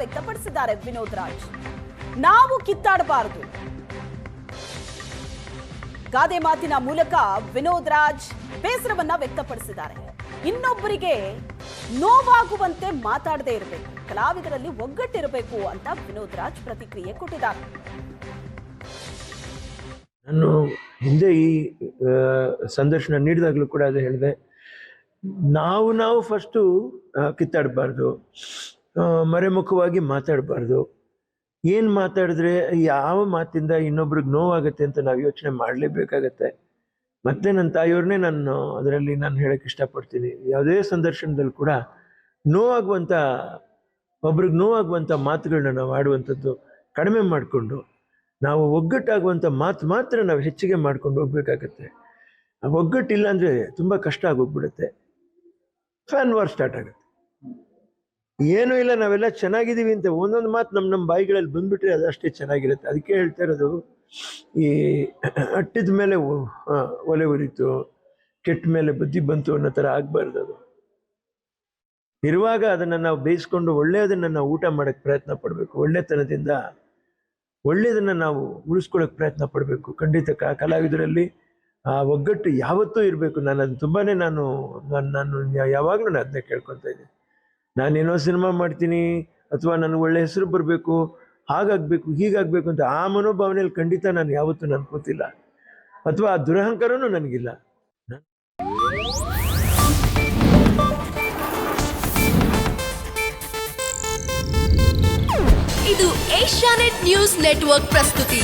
ವ್ಯಕ್ತಪಡಿಸಿದ್ದಾರೆ ವಿನೋದ್ ರಾಜ್. ನಾವು ಕಿತ್ತಾಡಬಾರದು. ಗಾದೆ ಮಾತಿನ ಮೂಲಕ ವಿನೋದ್ ರಾಜ್ ಬೇಸರವನ್ನ ವ್ಯಕ್ತಪಡಿಸಿದ್ದಾರೆ. ಇನ್ನೊಬ್ಬರಿಗೆ ನೋವಾಗುವಂತೆ ಮಾತಾಡದೇ ಇರಬೇಕು, ಕಲಾವಿದರಲ್ಲಿ ಒಗ್ಗಟ್ಟಿರಬೇಕು ಅಂತ ವಿನೋದ್ ರಾಜ್ ಪ್ರತಿಕ್ರಿಯೆ ಕೊಟ್ಟಿದ್ದಾರೆ. ನಾನು ಹಿಂದೆ ಈ ಸಂದರ್ಶನ ನೀಡಿದಾಗಲೂ ಕೂಡ ಅದು ಹೇಳಿದೆ. ನಾವು ನಾವು ಫಸ್ಟು ಕಿತ್ತಾಡಬಾರ್ದು. ಮರೆಮುಖವಾಗಿ ಮಾತಾಡಬಾರ್ದು. ಏನು ಮಾತಾಡಿದ್ರೆ ಯಾವ ಮಾತಿಂದ ಇನ್ನೊಬ್ರಿಗೆ ನೋವಾಗುತ್ತೆ ಅಂತ ನಾವು ಯೋಚನೆ ಮಾಡಲೇಬೇಕಾಗತ್ತೆ. ಮತ್ತೆ ನನ್ನ ತಾಯಿಯವ್ರನ್ನೇ ನಾನು ಅದರಲ್ಲಿ ನಾನು ಹೇಳಕ್ಕೆ ಇಷ್ಟಪಡ್ತೀನಿ. ಯಾವುದೇ ಸಂದರ್ಶನದಲ್ಲಿ ಕೂಡ ನೋವಾಗುವಂಥ ಒಬ್ರಿಗೆ ನೋವಾಗುವಂಥ ಮಾತುಗಳನ್ನ ನಾವು ಆಡುವಂಥದ್ದು ಕಡಿಮೆ ಮಾಡಿಕೊಂಡು, ನಾವು ಒಗ್ಗಟ್ಟಾಗುವಂಥ ಮಾತು ಮಾತ್ರ ನಾವು ಹೆಚ್ಚಿಗೆ ಮಾಡ್ಕೊಂಡು ಹೋಗ್ಬೇಕಾಗತ್ತೆ. ಒಗ್ಗಟ್ಟಿಲ್ಲ ಅಂದರೆ ತುಂಬ ಕಷ್ಟ ಆಗೋಗ್ಬಿಡುತ್ತೆ. ಫ್ಯಾನ್ ವಾರ್ ಸ್ಟಾರ್ಟ್ ಆಗುತ್ತೆ. ಏನೂ ಇಲ್ಲ, ನಾವೆಲ್ಲ ಚೆನ್ನಾಗಿದ್ದೀವಿ ಅಂತ ಒಂದೊಂದು ಮಾತು ನಮ್ಮ ನಮ್ಮ ಬಾಯಿಗಳಲ್ಲಿ ಬಂದ್ಬಿಟ್ರೆ ಅದಷ್ಟೇ ಚೆನ್ನಾಗಿರುತ್ತೆ. ಅದಕ್ಕೆ ಹೇಳ್ತಾ ಇರೋದು, ಈ ಅಟ್ಟಿದ ಮೇಲೆ ಒಲೆ ಉರಿತು, ಕೆಟ್ಟ ಮೇಲೆ ಬುದ್ಧಿ ಬಂತು ಅನ್ನೋ ಥರ ಆಗಬಾರ್ದು ಅದು. ಇರುವಾಗ ಅದನ್ನು ನಾವು ಬೇಯಿಸ್ಕೊಂಡು ಒಳ್ಳೆಯದನ್ನು ನಾವು ಊಟ ಮಾಡೋಕ್ಕೆ ಪ್ರಯತ್ನ ಪಡಬೇಕು. ಒಳ್ಳೆತನದಿಂದ ಒಳ್ಳೆಯದನ್ನು ನಾವು ಉಳಿಸ್ಕೊಳ್ಳೋಕೆ ಪ್ರಯತ್ನ ಪಡಬೇಕು. ಖಂಡಿತ ಕಲಾವಿದರಲ್ಲಿ ಆ ಒಗ್ಗಟ್ಟು ಯಾವತ್ತೂ ಇರಬೇಕು. ನಾನು ಅದು ತುಂಬಾ ನಾನು ನಾನು ನಾನು ಯಾವಾಗಲೂ ನಾನು ಅದನ್ನೇ ಕೇಳ್ಕೊತಾ ಇದ್ದೀನಿ. ನಾನೇನೋ ಸಿನಿಮಾ ಮಾಡ್ತೀನಿ ಅಥವಾ ನನಗೆ ಒಳ್ಳೆ ಹೆಸರು ಬರಬೇಕು, ಹಾಗಾಗಬೇಕು, ಹೀಗಾಗಬೇಕು ಅಂತ ಆ ಮನೋಭಾವನೆಯಲ್ಲಿ ಖಂಡಿತ ನಾನು ಯಾವತ್ತೂ ಅನ್ಕೋತಿಲ್ಲ ಅಥವಾ ಆ ದುರಹಂಕಾರನೂ ನನಗಿಲ್ಲ. ಇದು ಏಷ್ಯಾನೆಟ್ ನ್ಯೂಸ್ ನೆಟ್ವರ್ಕ್ ಪ್ರಸ್ತುತಿ.